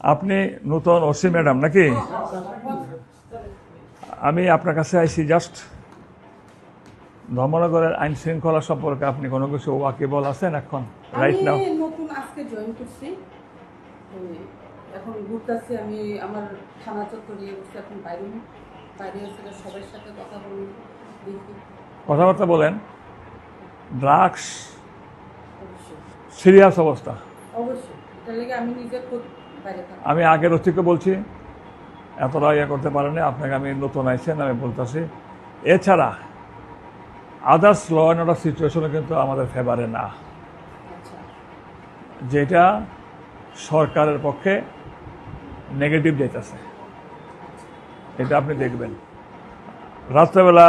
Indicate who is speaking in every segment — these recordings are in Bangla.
Speaker 1: আপনি নতুন ওসি ম্যাডাম নাকি? আমি আপনার কাছে আইসি জাস্ট। ধর্মনগরের আইন শৃঙ্খলা সম্পর্কে আপনি কোনো কিছু ওয়াকিবল আছেন এখন রাইট নাও
Speaker 2: নতুন আজকে জয়েন করছি। এখন ঘুরতেছি আমি আমার থানা চত্বরে ইয়ে করছি এখন বাইরে বাইরে এসে সবার সাথে কথা বলি
Speaker 1: কথাবার্তা বলেন। ড্রাগস সিরিয়াস অবস্থা।
Speaker 2: অবশ্যই। এটার লেগে আমি নিজে খুব
Speaker 1: আমি আগের অতিকে বলছি এতটা ইয়ে করতে পারেনি আপনাকে আমি নতুন আইছেন আমি বলতেছি এছাড়া আদার্স ল অ্যান্ড অর্ডার সিচুয়েশনে কিন্তু আমাদের ফেভারে না।
Speaker 2: আচ্ছা।
Speaker 1: যেটা সরকারের পক্ষে নেগেটিভ যেতেছে এটা আপনি দেখবেন। রাত্রেবেলা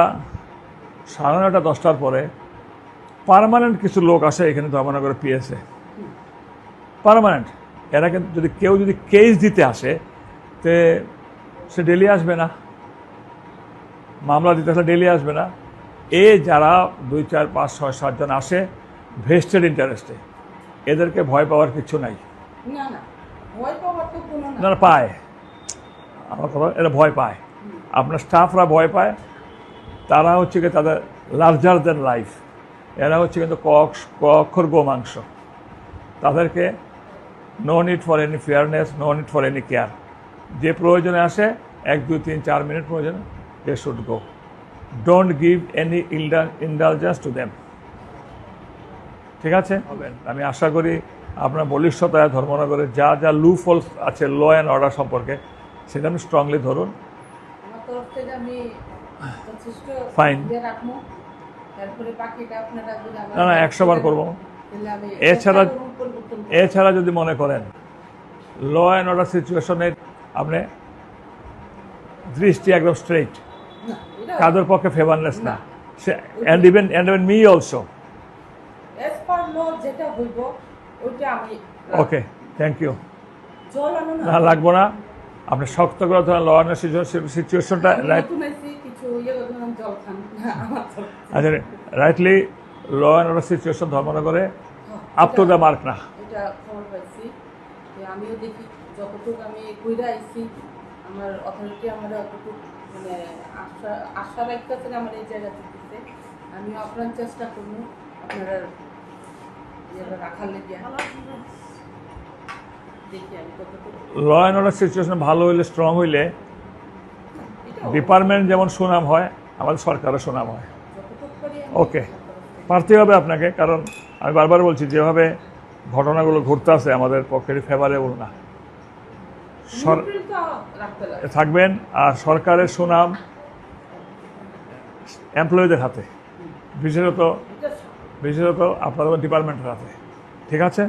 Speaker 1: সাড়ে নটা দশটার পরে পার্মানেন্ট কিছু লোক আসে এখানে ধর্মনগরে পিএসএ পার্মানেন্ট এরা কিন্তু যদি কেউ যদি কেস দিতে আসে তে সে ডেলি আসবে না। মামলা দিতে আসলে ডেলি আসবে না। এ যারা দুই চার পাঁচ ছয় সাতজন আসে ভেস্টেড ইন্টারেস্টে এদেরকে ভয় পাওয়ার কিছু নাই।
Speaker 2: না
Speaker 1: পায়। আমার কথা এরা ভয় পায়। আপনার স্টাফরা ভয় পায়। তারা হচ্ছে কি তাদের লার্জার দেন লাইফ এরা হচ্ছে কিন্তু ক ক অক্ষর গোমাংস। তাদেরকে no need for any fairness no need for any care যে প্রয়োজনে আসে এক দুই তিন চার মিনিট প্রয়োজনে they should go don't give any indulgence to them ঠিক আছে? আমি আশা করি আপনার বলিষ্ঠতায় ধর্মনগরের যা যা লু ফলস আছে ল অ্যান্ড অর্ডার সম্পর্কে সেটা আপনি স্ট্রংলি ধরুন।
Speaker 2: আমি আমার
Speaker 1: না না একশো বার করব। এছাড়া- এছাড়া যদি মনে করেন ল অ্যান্ড অর্ডার সিচুয়েশনে আপনি দৃষ্টি একদম স্ট্রেইট কাদের পক্ষে ফেভারনেস না। সে and even and even me also okay thank you
Speaker 2: না।
Speaker 1: লাগবো না। আপনি শক্ত করে ধরেন ল অ্যান্ড সিচুয়েশনটা আচ্ছা rightly law and order situation ধর্মনগরে up to the mark না।
Speaker 2: এটা খবর পাইছি যে আমিও দেখি যতটুকু আমি কইরা আইছি আমার অথরিটি আমার অতটুকু মানে আশা আশা রাখতেছে আমার এই জায়গা থেকে আমিও আপনার চেষ্টা করব আপনারা রাখার লেগে। দেখি আমি কতটুকু
Speaker 1: ল অ্যান্ড অর্ডার সিচুয়েশন ভালো হইলে স্ট্রং হইলে ডিপার্টমেন্ট যেমন সুনাম হয় আমাদের সরকারও সুনাম হয়।
Speaker 2: আমি
Speaker 1: ওকে। পারতে হবে আপনাকে কারণ আমি বারবার বলছি যেভাবে ঘটনাগুলো ঘটতে আছে, আমাদের পক্ষের ফেভারেবল না। থাকবেন, আর সরকারের সুনাম এমপ্লয়ীদের হাতে। বিশেষত বিশেষত আপনাদের ডিপার্টমেন্টের হাতে। ঠিক আছে?